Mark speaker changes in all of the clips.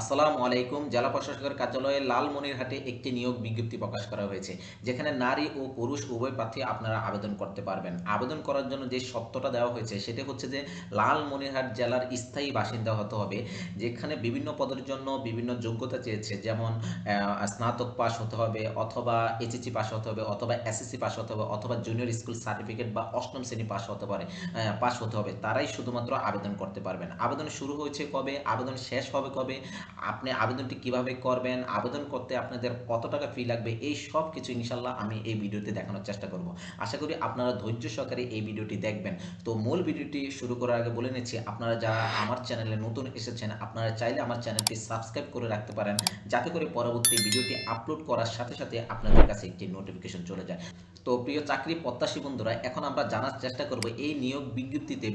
Speaker 1: আসসালামু আলাইকুম। জেলা প্রশাসকের কার্যালয়ে লালমনিরহাটে একটি নিয়োগ বিজ্ঞপ্তি প্রকাশ করা হয়েছে, যেখানে নারী ও পুরুষ উভয় প্রার্থী আপনারা আবেদন করতে পারবেন। আবেদন করার জন্য যে সত্যটা দেওয়া হয়েছে, সেটা হচ্ছে যে লালমনিরহাট জেলার স্থায়ী বাসিন্দা হতে হবে, যেখানে বিভিন্ন পদের জন্য বিভিন্ন যোগ্যতা চেয়েছে, যেমন স্নাতক পাস হতে হবে, অথবা এইচএসসি পাস হতে হবে, অথবা এসএসসি পাস হতে হবে, অথবা জুনিয়র স্কুল সার্টিফিকেট বা অষ্টম শ্রেণি পাস হতে পারে পাস হতে হবে। তারাই শুধুমাত্র আবেদন করতে পারবেন। আবেদন শুরু হয়েছে কবে? আবেদন শেষ হবে কবে? আপনি আবেদনটি কীভাবে করবেন, আবেদন করতে আপনাদের কত টাকা ফি লাগবে, এই সব কিছু ইনশাল্লাহ আমি এই ভিডিওতে দেখানোর চেষ্টা করব। আশা করি আপনারা ধৈর্য সহকারে এই ভিডিওটি দেখবেন। তো মূল ভিডিওটি শুরু করার আগে বলে নিচ্ছি, আপনারা যারা আমার চ্যানেলে নতুন এসেছেন, আপনারা চাইলে আমার চ্যানেলটি সাবস্ক্রাইব করে রাখতে পারেন, যাতে করে পরবর্তী ভিডিওটি আপলোড করার সাথে সাথে আপনাদের কাছে একটি নোটিফিকেশন চলে যায়। তো প্রিয় চাকরি প্রত্যাশী বন্ধুরা, এখন আমরা জানার চেষ্টা করব, এই নিয়োগ বিজ্ঞপ্তিতে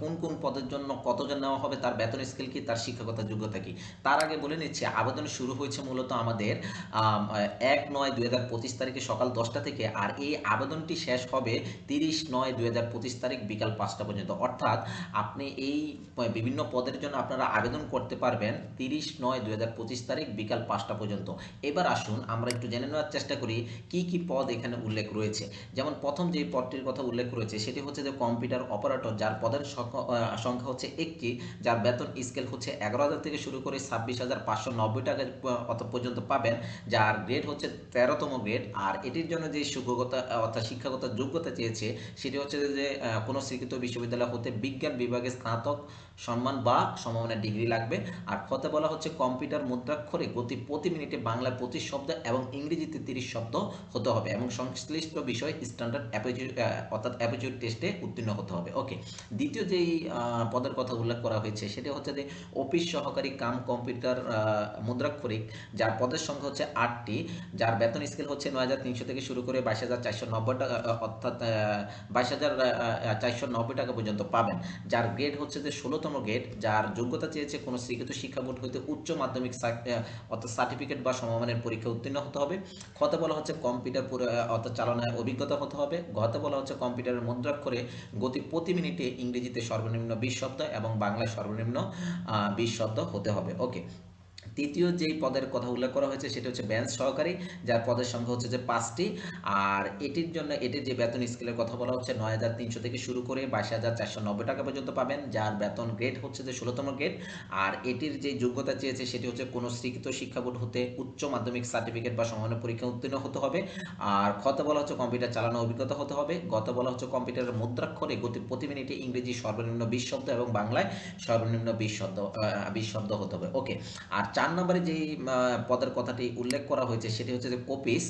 Speaker 1: কোন কোন পদের জন্য কতজন নেওয়া হবে, তার বেতন স্কেল কি, তার শিক্ষাগত যোগ্যতা কি? তার আগে বলে নিচ্ছি, আবেদন শুরু হয়েছে মূলত আমাদের এক নয় দুই হাজার পঁচিশ তারিখে সকাল দশটা থেকে, আর এই আবেদনটি শেষ হবে তিরিশ নয় দুই হাজার পঁচিশ তারিখ বিকাল পাঁচটা পর্যন্ত। অর্থাৎ আপনি এই বিভিন্ন পদের জন্য আপনারা আবেদন করতে পারবেন তিরিশ নয় দুই হাজার পঁচিশ তারিখ বিকাল পাঁচটা পর্যন্ত। এবার আসুন, আমরা একটু জেনে নেওয়ার চেষ্টা করি, কি কি পদ এখানে উল্লেখ রয়েছে? যেমন প্রথম যে পদটির কথা উল্লেখ রয়েছে, সেটি হচ্ছে যে কম্পিউটার অপারেটর, যার পদের সংখ্যা হচ্ছে একটি, যার বেতন স্কেল হচ্ছে এগারো হাজার থেকে শুরু করে ছাব্বিশ হাজার পাঁচশো নব্বই টাকা অত পর্যন্ত পাবেন, যার গ্রেড হচ্ছে তেরোতম গ্রেড আর এটির জন্য যে সুযোগ্যতা অর্থাৎ শিক্ষাগত যোগ্যতা চেয়েছে, সেটি হচ্ছে যে কোনো স্বীকৃত বিশ্ববিদ্যালয় হতে বিজ্ঞান বিভাগে স্নাতক সম্মান বা সমমানের ডিগ্রি লাগবে। আর খতে বলা হচ্ছে কম্পিউটার মুদ্রাক্ষরে গতি প্রতি মিনিটে বাংলায় পঁচিশ শব্দ এবং ইংরেজিতে তিরিশ শব্দ হতে হবে এবং সংশ্লিষ্ট বিষয় স্ট্যান্ডার্ড অ্যাপিটিউড অর্থাৎ অ্যাপিটিউড টেস্টে উত্তীর্ণ হতে হবে। ওকে দ্বিতীয় যেই পদের কথা উল্লেখ করা হয়েছে সেটা হচ্ছে যে অফিস সহকারী কাম কম্পিউটার মুদ্রাক্ষরিক যার পদের সংখ্যা হচ্ছে আটটি, যার বেতন স্কেল হচ্ছে নয় হাজার তিনশো থেকে শুরু করে বাইশ হাজার চারশো নব্বই টাকা অর্থাৎ বাইশ হাজার চারশো নব্বই টাকা পর্যন্ত পাবেন। যার গ্রেড হচ্ছে যে ষোলোতম গ্রেড, যার যোগ্যতা চেয়েছে কোনো স্বীকৃত শিক্ষা বোর্ড হইতে উচ্চ মাধ্যমিক অর্থাৎ সার্টিফিকেট বা সমমানের পরীক্ষা উত্তীর্ণ হতে হবে। খতে বলা হচ্ছে কম্পিউটার অর্থাৎ চালনায় অভিজ্ঞতা হতে হবে। গতে বলা হচ্ছে কম্পিউটারের মুদ্রাক্ষরে গতি প্রতি মিনিটে ইংরেজিতে সর্বনিম্ন বিশ শব্দ এবং বাংলায় সর্বনিম্ন বিশ শব্দ হতে হবে। ওকে তৃতীয় যেই পদের কথা উল্লেখ করা হয়েছে সেটা হচ্ছে ব্যাঞ্চ সহকারী, যার পদের সংখ্যা হচ্ছে যে পাঁচটি। আর এটির জন্য, এটির যে বেতন স্কেলের কথা বলা হচ্ছে, নয় হাজার তিনশো থেকে শুরু করে বাইশ হাজার চারশো নব্বই টাকা পর্যন্ত পাবেন, যার বেতন গ্রেড হচ্ছে যে ষোলোতম গ্রেড আর এটির যে যোগ্যতা চেয়েছে সেটি হচ্ছে কোনো স্বীকৃত শিক্ষা বোর্ড হতে উচ্চ মাধ্যমিক সার্টিফিকেট বা সমানের পরীক্ষা উত্তীর্ণ হতে হবে। আর খত বলা হচ্ছে কম্পিউটার চালানো অভিজ্ঞতা হতে হবে। গত বলা হচ্ছে কম্পিউটারের মুদ্রাক্ষরে গতি প্রতি মিনিটে ইংরেজি সর্বনিম্ন বিশ শব্দ এবং বাংলায় সর্বনিম্ন বিশ শব্দ বিশ শব্দ হতে হবে। ওকে আর চার নম্বরে যেই পদের কথাটি উল্লেখ করা হয়েছে সেটি হচ্ছে যে কপিস,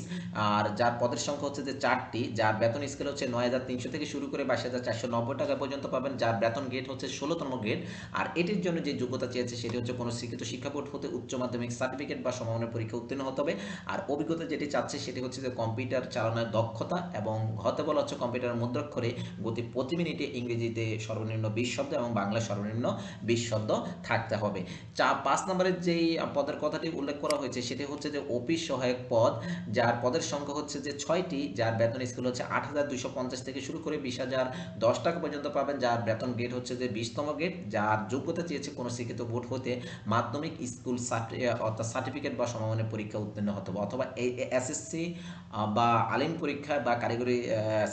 Speaker 1: আর যার পদের সংখ্যা হচ্ছে যে চারটি, যার বেতন স্কেল হচ্ছে নয় হাজার তিনশো থেকে শুরু করে বাইশ হাজার চারশো নব্বই টাকা পর্যন্ত পাবেন, যার বেতন গ্রেড হচ্ছে ষোলোতম গ্রেড আর এটির জন্য যে যোগ্যতা চেয়েছে সেটি হচ্ছে কোনো স্বীকৃত শিক্ষা বোর্ড হতে উচ্চ মাধ্যমিক সার্টিফিকেট বা সমমানের পরীক্ষা উত্তীর্ণ হতে হবে, আর অভিজ্ঞতা যেটি চাচ্ছে সেটি হচ্ছে যে কম্পিউটার চালানোর দক্ষতা এবং হতে বলা হচ্ছে কম্পিউটার মুদ্রাক্ষরে গতি প্রতি মিনিটে ইংরেজিতে সর্বনিম্ন বিশ শব্দ এবং বাংলায় সর্বনিম্ন বিশ শব্দ থাকতে হবে। চা, পাঁচ নম্বরের যেই পদের কথাটি উল্লেখ করা হয়েছে। সেটি হচ্ছে যে অফিস সহায়ক পদ, যার পদের সংখ্যা হচ্ছে যে ছয়টি, যার বেতন স্কেল হচ্ছে আট হাজার দুইশো পঞ্চাশ থেকে শুরু করে বিশ হাজার টাকা পর্যন্ত পাবেন, যার বেতন গ্রেড হচ্ছে যে বিশতম গ্রেড যার যোগ্যতা চেয়েছে কোনো শিক্ষিত বোর্ড হতে মাধ্যমিক স্কুল অর্থাৎ সার্টিফিকেট বা সমমানের পরীক্ষা উত্তীর্ণ হতে হবে, অথবা এসএসসি বা আলিম পরীক্ষা বা কারিগরি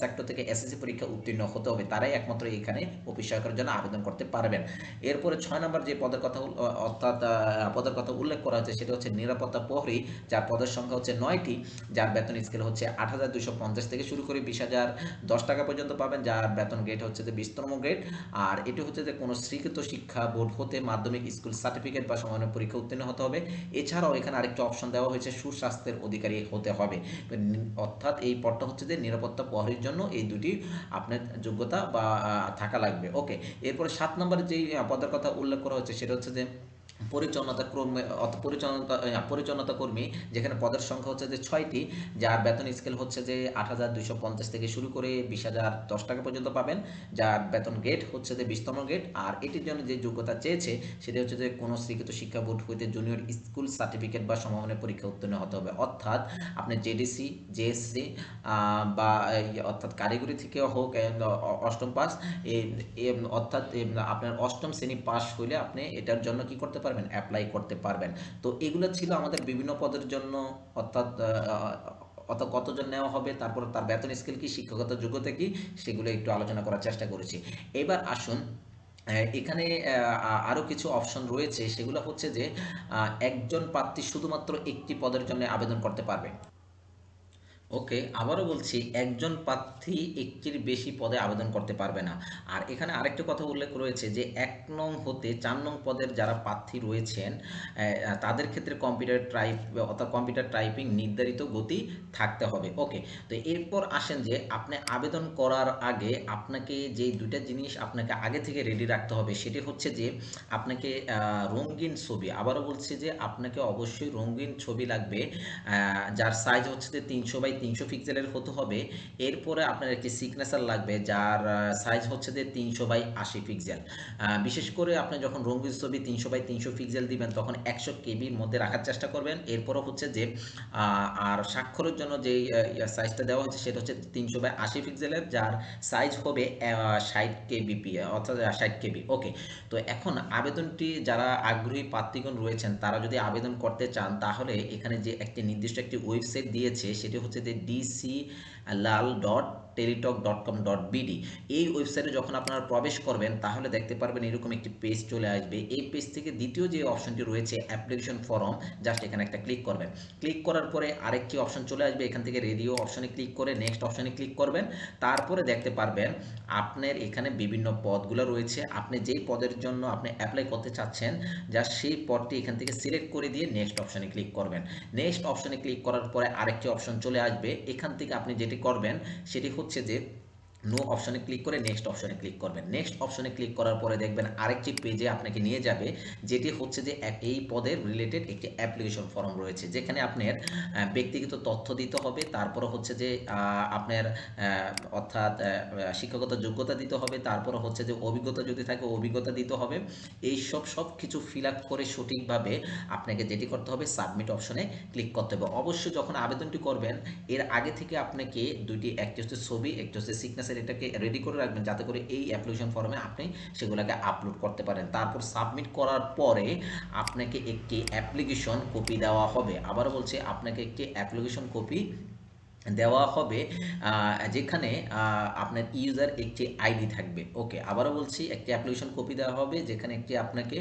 Speaker 1: সেক্টর থেকে এসএসসি পরীক্ষা উত্তীর্ণ হতে হবে, তারাই একমাত্র এখানে অফিস সহায়কের জন্য আবেদন করতে পারবেন। এরপরে ছয় নম্বর যে পদের কথা অর্থাৎ পদের কথা উল্লেখ করা হয়েছে সেটা হচ্ছে নিরাপত্তা প্রহরী, যার পদের সংখ্যা হচ্ছে নয়টি, যার বেতন স্কেল হচ্ছে আট হাজার দুশো পঞ্চাশ থেকে শুরু করে বিশ হাজার দশ টাকা পর্যন্ত পাবেন, যার বেতন গ্রেড হচ্ছে যে বিশতম গ্রেড আর এটি হচ্ছে যে কোনো স্বীকৃত শিক্ষা বোর্ড হতে মাধ্যমিক স্কুল সার্টিফিকেট বা সমানের পরীক্ষা উত্তীর্ণ হতে হবে। এছাড়াও এখানে আরেকটি অপশন দেওয়া হয়েছে, সুস্বাস্থ্যের অধিকারী হতে হবে। অর্থাৎ এই পদটা হচ্ছে যে নিরাপত্তা প্রহরীর জন্য এই দুটি আপনার যোগ্যতা বা থাকা লাগবে। ওকে, এরপরে সাত নম্বরে যেই পদের কথা উল্লেখ করা হচ্ছে সেটা হচ্ছে যে পরিচ্ছন্নতা কর্মী পরিচ্ছন্নতা পরিচ্ছন্নতা কর্মী, যেখানে পদের সংখ্যা হচ্ছে যে ছয়টি, যার বেতন স্কেল হচ্ছে যে আট হাজার দুইশো পঞ্চাশ থেকে শুরু করে বিশ হাজার দশ টাকা পর্যন্ত পাবেন। যার বেতন গেট হচ্ছে যে বিশতম গেট আর এটির জন্য যে যোগ্যতা চেয়েছে, সেটা হচ্ছে যে কোনো স্বীকৃত শিক্ষা বোর্ড হইতে জুনিয়র স্কুল সার্টিফিকেট বা সমমানের পরীক্ষা উত্তীর্ণ হতে হবে। অর্থাৎ আপনি জেডিসি জেএসসি বা অর্থাৎ কারিগরি থেকে হোক অষ্টম পাস অর্থাৎ আপনার অষ্টম শ্রেণি পাস হইলে আপনি এটার জন্য কি করতে পারবেন? পারবেন অ্যাপ্লাই করতে পারবেন। তো এগুলো ছিল আমাদের বিভিন্ন পদের জন্য, অর্থাৎ অত কতজন নেওয়া হবে, তারপর তার বেতন স্কেল কি শিক্ষকতা যোগ্যতা কি, সেগুলো একটু আলোচনা করার চেষ্টা করেছি। এবার আসুন এখানে আরও আরও কিছু অপশন রয়েছে, সেগুলো হচ্ছে যে একজন প্রার্থী শুধুমাত্র একটি পদের জন্য আবেদন করতে পারবে। ওকে, আবারও বলছি, একজন প্রার্থী একটির বেশি পদে আবেদন করতে পারবে না। আর এখানে আরেকটি কথা উল্লেখ রয়েছে যে, এক নং হতে চার নং পদের যারা প্রার্থী রয়েছেন তাদের ক্ষেত্রে কম্পিউটার টাইপ, অর্থাৎ কম্পিউটার টাইপিং নির্ধারিত গতি থাকতে হবে। ওকে, তো এরপর আসেন যে, আপনি আবেদন করার আগে আপনাকে যে দুইটা জিনিস আপনাকে আগে থেকে রেডি রাখতে হবে, সেটি হচ্ছে যে, আপনাকে রঙিন ছবি, আবারও বলছি যে, আপনাকে অবশ্যই রঙিন ছবি লাগবে যার সাইজ হচ্ছে যে তিনশো বাই তিনশো পিক্সেলের হতে হবে। এরপরে আপনার একটি সিগনেচার লাগবে, যার সাইজ হচ্ছে যে তিনশো বাই আশি পিক্সেল বিশেষ করে আপনি যখন রঙিন ছবি তিনশো বাই তিনশো পিক্সেল দিবেন, তখন একশো কেবির মধ্যে রাখার চেষ্টা করবেন। এরপরও হচ্ছে যে আর স্বাক্ষরের জন্য যেই সাইজটা দেওয়া হচ্ছে সেটা হচ্ছে তিনশো বাই আশি পিক্সেলের যার সাইজ হবে ষাট কেবিপি অর্থাৎ ষাট কেবি ওকে তো এখন আবেদনটি যারা আগ্রহী প্রার্থীগণ রয়েছেন, তারা যদি আবেদন করতে চান, তাহলে এখানে যে একটি নির্দিষ্ট একটি ওয়েবসাইট দিয়েছে, সেটি হচ্ছে যে DC Lal dot Teletalk dot com dot BD এই ওয়েবসাইটে যখন আপনারা প্রবেশ করবেন, তাহলে দেখতে পারবেন এরকম একটি পেজ চলে আসবে। এই পেজ থেকে দ্বিতীয় যে অপশনটি রয়েছে অ্যাপ্লিকেশন ফর্ম জাস্ট এখানে একটা ক্লিক করবেন। ক্লিক করার পরে আরেকটি অপশন চলে আসবে, এখান থেকে রেডিও অপশনে ক্লিক করে নেক্সট অপশনে ক্লিক করবেন। তারপরে দেখতে পারবেন আপনার এখানে বিভিন্ন পদগুলো রয়েছে। আপনি যেই পদের জন্য আপনি অ্যাপ্লাই করতে চাচ্ছেন জাস্ট সেই পদটি এখান থেকে সিলেক্ট করে দিয়ে নেক্সট অপশনে ক্লিক করবেন। নেক্সট অপশনে ক্লিক করার পরে আরেকটি অপশন চলে আসবে। এখান থেকে আপনি যেটি করবেন সেটি হচ্ছে যে নো অপশনে ক্লিক করে নেক্সট অপশনে ক্লিক করবেন। নেক্সট অপশনে ক্লিক করার পরে দেখবেন আরেকটি পেজে আপনাকে নিয়ে যাবে, যেটি হচ্ছে যে এই পদের রিলেটেড একটি অ্যাপ্লিকেশন ফর্ম রয়েছে, যেখানে আপনার ব্যক্তিগত তথ্য দিতে হবে, তারপরে হচ্ছে যে আপনার অর্থাৎ শিক্ষাগত যোগ্যতা দিতে হবে, তারপরে হচ্ছে যে অভিজ্ঞতা যদি থাকে অভিজ্ঞতা দিতে হবে। এই সব সব কিছু ফিল আপ করে সঠিকভাবে আপনাকে যেটি করতে হবে সাবমিট অপশনে ক্লিক করতে হবে। অবশ্যই যখন আবেদনটি করবেন, এর আগে থেকে আপনাকে দুইটি, একটি হচ্ছে ছবি, একটি হচ্ছে সিগনেচার এটাকে রেডি করে রাখবেন যাতে করে এই অ্যাপ্লিকেশন ফর্মে আপনি সেগুলোকে আপলোড করতে পারেন। তারপর সাবমিট করার পরে আপনাকে একটি অ্যাপ্লিকেশন কপি দেওয়া হবে। আবার বলছে, আপনাকে একটি অ্যাপ্লিকেশন কপি দেওয়া হবে যেখানে আপনার ইউজার একটি আইডি থাকবে। ওকে আবারও বলছি, একটি অ্যাপ্লিকেশন কপি দেওয়া হবে, যেখানে একটি আপনাকে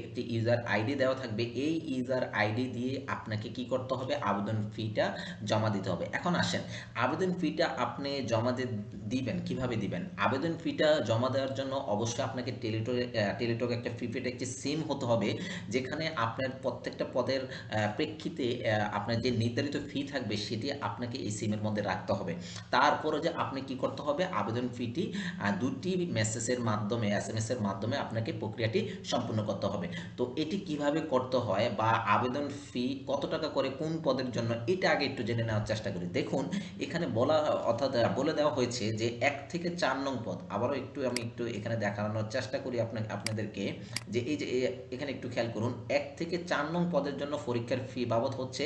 Speaker 1: একটি ইউজার আইডি দেওয়া থাকবে। এই ইউজার আইডি দিয়ে আপনাকে কি করতে হবে? আবেদন ফিটা জমা দিতে হবে। এখন আসেন, আবেদন ফিটা আপনি জমা দিবেন, কীভাবে দিবেন? আবেদন ফিটা জমা দেওয়ার জন্য অবশ্যই আপনাকে টেলিটক টেলিটক একটা প্রিপেড একটি সিম হতে হবে, যেখানে আপনার প্রত্যেকটা পদের প্রেক্ষিতে আপনার যে নির্ধারিত ফি থাকবে, সেটি আপনাকে এই সিমের মধ্যে রাখতে হবে। তারপরে যে আপনি কি করতে হবে, আবেদন ফিটি দুটি মেসেজের মাধ্যমে এস এম এর মাধ্যমে আপনাকে প্রক্রিয়াটি সম্পূর্ণ করতে হবে। তো এটি কীভাবে করতে হয় বা আবেদন ফি কত টাকা করে, কোন পদের জন্য, এটা আগে একটু জেনে নেওয়ার চেষ্টা করি। দেখুন, এখানে বলা, অর্থাৎ বলে দেওয়া হয়েছে যে এক থেকে চার নং পদ। আবারও একটু আমি একটু এখানে দেখানোর চেষ্টা করি আপনাকে, আপনাদেরকে যে এই যে এখানে একটু খেয়াল করুন, এক থেকে চার নং পদের জন্য পরীক্ষার ফি বাবদ হচ্ছে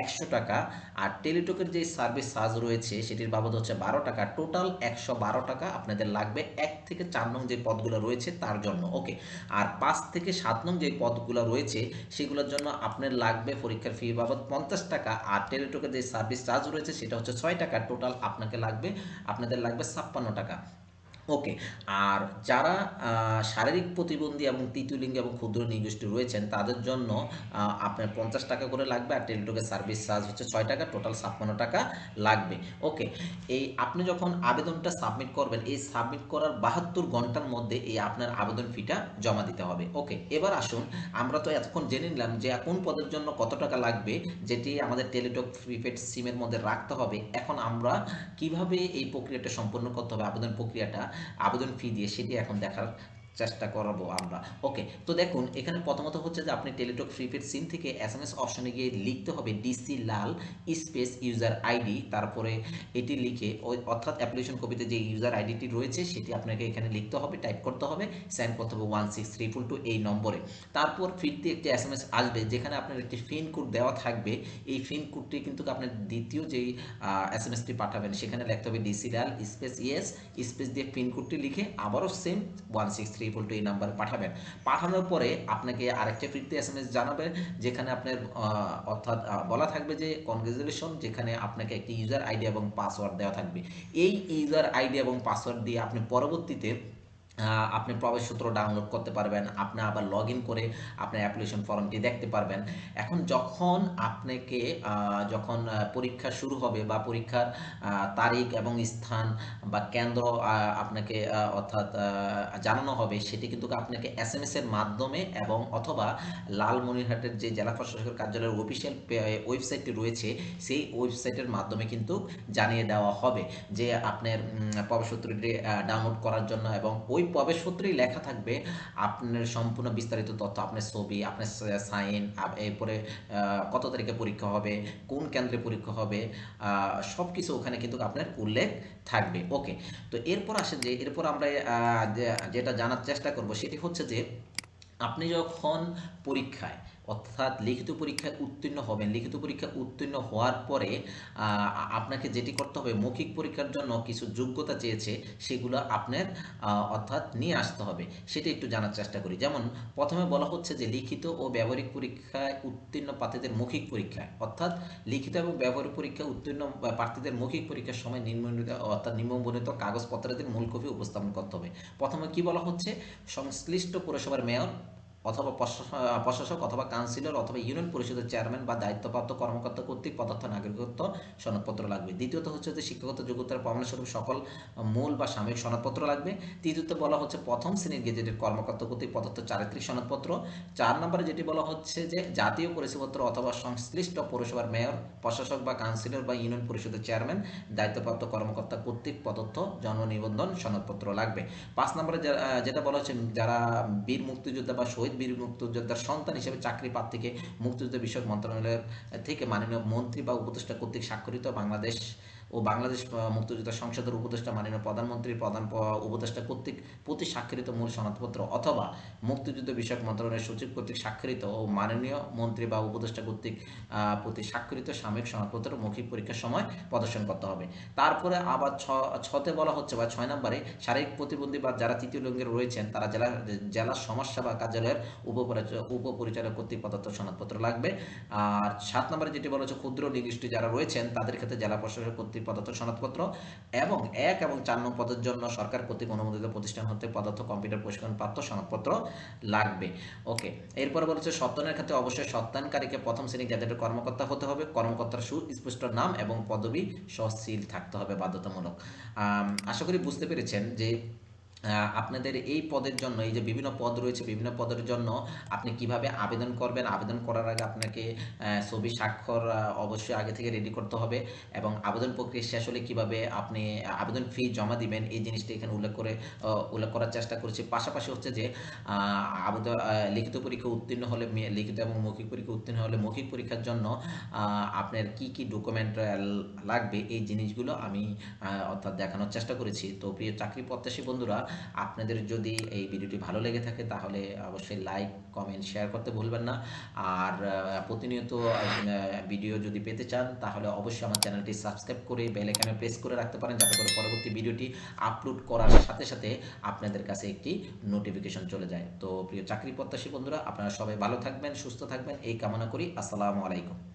Speaker 1: একশো টাকা, আর টেলিটকের যে সার্ভিস চার্জ রয়েছে, সেটির বাবদ হচ্ছে বারো টাকা। টোটাল একশো বারো টাকা আপনাদের লাগবে। এক থেকে চার নং যে পদগুলো রয়েছে, তার জন্য। ওকে আর পাঁচ থেকে সাত নং যে পদগুলো রয়েছে, সেগুলোর জন্য আপনার লাগবে পরীক্ষার ফি বাবদ পঞ্চাশ টাকা। আর টেলিটকের যে সার্ভিস চার্জ রয়েছে, সেটা হচ্ছে ছয় টাকা। টোটাল আপনাকে লাগবে, আপনাদের লাগবে ছাপ্পান্ন টাকা। ওকে আর যারা শারীরিক প্রতিবন্ধী এবং তৃতীয় লিঙ্গ এবং ক্ষুদ্র নিগোষ্ঠী রয়েছেন, তাদের জন্য আপনার পঞ্চাশ টাকা করে লাগবে আর টেলিটকের সার্ভিস চার্জ হচ্ছে ছয় টাকা টোটাল ছাপ্পান্ন টাকা লাগবে। ওকে এই আপনি যখন আবেদনটা সাবমিট করবেন, এই সাবমিট করার বাহাত্তর ঘণ্টার মধ্যে এই আপনার আবেদন ফিটা জমা দিতে হবে। ওকে এবার আসুন, আমরা তো এতক্ষণ জেনে নিলাম যে কোন পদের জন্য কত টাকা লাগবে, যেটি আমাদের টেলিটক প্রিপেড সিমের মধ্যে রাখতে হবে। এখন আমরা কীভাবে এই প্রক্রিয়াটা সম্পন্ন করতে হবে, আবেদন প্রক্রিয়াটা? আবেদন ফি দিয়ে সেটি এখন দেখার চেষ্টা করাবো আমরা। ওকে তো দেখুন, এখানে প্রথমত হচ্ছে যে আপনি টেলিটক প্রিপেড সিম থেকে এস এম এস অপশনে গিয়ে লিখতে হবে DC Lal space user ID তারপরে এটি লিখে ওই অর্থাৎ অ্যাপ্লিকেশন কপিতে যে ইউজার আইডিটি রয়েছে, সেটি আপনাকে এখানে লিখতে হবে টাইপ করতে হবে সেন্ড করতে হবে one six three triple two এই নম্বরে। তারপর ফিরতে একটি এস এম এস আসবে, যেখানে আপনার একটি ফিন কোড দেওয়া থাকবে। এই ফিন কোডটি কিন্তু আপনার দ্বিতীয় যেই এস এম এসটি পাঠাবেন, সেখানে লিখতে হবে DC Lal space yes space দিয়ে পিন কোডটি লিখে আবারও same one six three triple two এই নাম্বারে পাঠাবেন। পাঠানোর পরে আপনাকে আরেকটা ফিরতে এস এম এস জানাবে, যেখানে আপনার অর্থাৎ বলা থাকবে যে কনগ্রেচুলেশন যেখানে আপনাকে একটি ইউজার আইডি এবং পাসওয়ার্ড দেওয়া থাকবে। এই ইউজার আইডি এবং পাসওয়ার্ড দিয়ে আপনি পরবর্তীতে আপনি প্রবেশসূত্র ডাউনলোড করতে পারবেন আপনি আবার লগ ইন করে আপনার অ্যাপ্লিকেশন ফর্মটি দেখতে পারবেন। এখন যখন আপনাকে যখন পরীক্ষা শুরু হবে বা পরীক্ষার তারিখ এবং স্থান বা কেন্দ্র আপনাকে অর্থাৎ জানানো হবে সেটি কিন্তু আপনাকে এস এম এর মাধ্যমে এবং অথবা লালমনিরহাটের যে জেলা প্রশাসকের কার্যালয়ের অফিসিয়াল ওয়েবসাইটটি রয়েছে সেই ওয়েবসাইটের মাধ্যমে কিন্তু জানিয়ে দেওয়া হবে যে আপনার উম, প্রবেশপত্রটি ডাউনলোড করার জন্য এবং ওই প্রবেশপত্রেই লেখা থাকবে আপনার সম্পূর্ণ বিস্তারিত তথ্য, আপনার ছবি, আপনার সাইন এরপরে কত তারিখে পরীক্ষা হবে, কোন কেন্দ্রে পরীক্ষা হবে সব কিছু ওখানে কিন্তু আপনার উল্লেখ থাকবে। ওকে, তো এরপর আসে যে, এরপর আমরা যেটা জানার চেষ্টা করব সেটি হচ্ছে যে, আপনি যখন পরীক্ষায় অর্থাৎ লিখিত পরীক্ষায় উত্তীর্ণ হবেন। লিখিত পরীক্ষা উত্তীর্ণ হওয়ার পরে আপনাকে যেটি করতে হবে, মৌখিক পরীক্ষার জন্য কিছু যোগ্যতা চেয়েছে, সেগুলো আপনার অর্থাৎ নিয়ে আসতে হবে। সেটা একটু জানার চেষ্টা করি। যেমন, প্রথমে বলা হচ্ছে যে লিখিত ও ব্যবহারিক পরীক্ষায় উত্তীর্ণ প্রার্থীদের মৌখিক পরীক্ষায় অর্থাৎ লিখিত এবং ব্যবহারিক পরীক্ষায় উত্তীর্ণ প্রার্থীদের মৌখিক পরীক্ষার সময় নিম্নলিখিত অর্থাৎ নিম্নবর্ণিত কাগজপত্রের মূল কপি উপস্থাপন করতে হবে। প্রথমে কি বলা হচ্ছে? সংশ্লিষ্ট পৌরসভার মেয়র অথবা প্রশা- প্রশাসক অথবা কাউন্সিলর অথবা ইউনিয়ন পরিষদের চেয়ারম্যান বা দায়িত্বপ্রাপ্ত কর্মকর্তা কর্তৃক পদার্থ নাগরিকত্ব সনদপত্র লাগবে। দ্বিতীয়ত হচ্ছে যে শিক্ষাগত যোগ্যতার প্রমাণস্বরূপ সকল মূল বা সাময়িক সনদপত্র লাগবে। তৃতীয়ত বলা হচ্ছে প্রথম শ্রেণির গেজেটের কর্মকর্তা কর্তৃক পদার্থ চারিত্রিক সনদপত্র। চার নম্বরে যেটি বলা হচ্ছে যে জাতীয় পরিচয়পত্র অথবা সংশ্লিষ্ট পৌরসভার মেয়র প্রশাসক বা কাউন্সিলর বা ইউনিয়ন পরিষদের চেয়ারম্যান দায়িত্বপ্রাপ্ত কর্মকর্তা কর্তৃক প্রদত্ত জন্ম নিবন্ধন সনদপত্র লাগবে। পাঁচ নম্বরে যেটা বলা হচ্ছে যারা বীর মুক্তিযোদ্ধা বা শহীদ বীর মুক্তিযোদ্ধার সন্তান হিসেবে চাকরি প্রার্থীকে মুক্তিযুদ্ধ বিষয়ক মন্ত্রণালয়ের থেকে মাননীয় মন্ত্রী বা উপদেষ্টা কর্তৃক স্বাক্ষরিত বাংলাদেশ ও বাংলাদেশ মুক্তিযোদ্ধা সংসদের উপদেষ্টা, মাননীয় প্রধানমন্ত্রীর প্রধান উপদেষ্টা কর্তৃক প্রতি স্বাক্ষরিত মূল সনদপত্র অথবা মুক্তিযুদ্ধ বিষয়ক মন্ত্রণালয়ের সচিব কর্তৃক স্বাক্ষরিত ও মাননীয় মন্ত্রী বা উপদেষ্টা কর্তৃক প্রতি স্বাক্ষরিত সাময়িক সনদপত্র মৌখিক পরীক্ষার সময় প্রদর্শন করতে হবে। তারপরে আবার ছ, ছতে বলা হচ্ছে বা ছয় নম্বরে শারীরিক প্রতিবন্ধী বা যারা তৃতীয় লিঙ্গের রয়েছেন, তারা জেলা জেলা সমাজসেবা কার্যালয়ের উপপরিচালক কর্তৃক প্রদত্ত সনদপত্র লাগবে। আর সাত নম্বরে যেটি বলা হচ্ছে ক্ষুদ্র নিগোষ্ঠী যারা রয়েছেন, তাদের ক্ষেত্রে জেলা প্রশাসক কর্তৃক প্রদত্ত সনদপত্র এবং এক এবং চার নং পদের জন্য সরকার কর্তৃক অনুমোদিত প্রতিষ্ঠান হতে প্রদত্ত কম্পিউটার প্রশিক্ষণ প্রাপ্ত সনদপত্র লাগবে। ওকে এরপরে বলেছে সত্যনের ক্ষেত্রে অবশ্যই সত্যায়নকারীকে প্রথম শ্রেণি গ্যাজেটের কর্মকর্তা হতে হবে। কর্মকর্তার সুস্পষ্ট নাম এবং পদবি সহশীল থাকতে হবে, বাধ্যতামূলক। আশা করি বুঝতে পেরেছেন যে আপনাদের এই পদের জন্য, এই যে বিভিন্ন পদ রয়েছে, বিভিন্ন পদের জন্য আপনি কীভাবে আবেদন করবেন? আবেদন করার আগে আপনাকে ছবি স্বাক্ষর অবশ্যই আগে থেকে রেডি করতে হবে এবং আবেদন প্রক্রিয়া শেষ হলে কীভাবে আপনি আবেদন ফি জমা দিবেন? এই জিনিসটা এখানে উল্লেখ করে উল্লেখ করার চেষ্টা করেছি। পাশাপাশি হচ্ছে যে আবেদন লিখিত পরীক্ষা উত্তীর্ণ হলে লিখিত এবং মৌখিক পরীক্ষা উত্তীর্ণ হলে মৌখিক পরীক্ষার জন্য আপনার কি কি ডকুমেন্ট লাগবে? এই জিনিসগুলো আমি অর্থাৎ দেখানোর চেষ্টা করেছি। তো প্রিয় চাকরি প্রত্যাশী বন্ধুরা আপনাদের যদি এই ভিডিওটি ভালো লেগে থাকে, তাহলে অবশ্যই লাইক কমেন্ট শেয়ার করতে ভুলবেন না। আর প্রতিনিয়ত ভিডিও যদি পেতে চান, তাহলে অবশ্যই আমার চ্যানেলটি সাবস্ক্রাইব করে বেল আইকনে প্রেস করে রাখতে পারেন, যাতে করে পরবর্তী ভিডিওটি আপলোড করার সাথে সাথে আপনাদের কাছে একটি নোটিফিকেশন চলে যায়। তো, প্রিয় চাকরি প্রত্যাশী বন্ধুরা, আপনারা সবাই ভালো থাকবেন, সুস্থ থাকবেন, এই কামনা করি। আসসালামু আলাইকুম।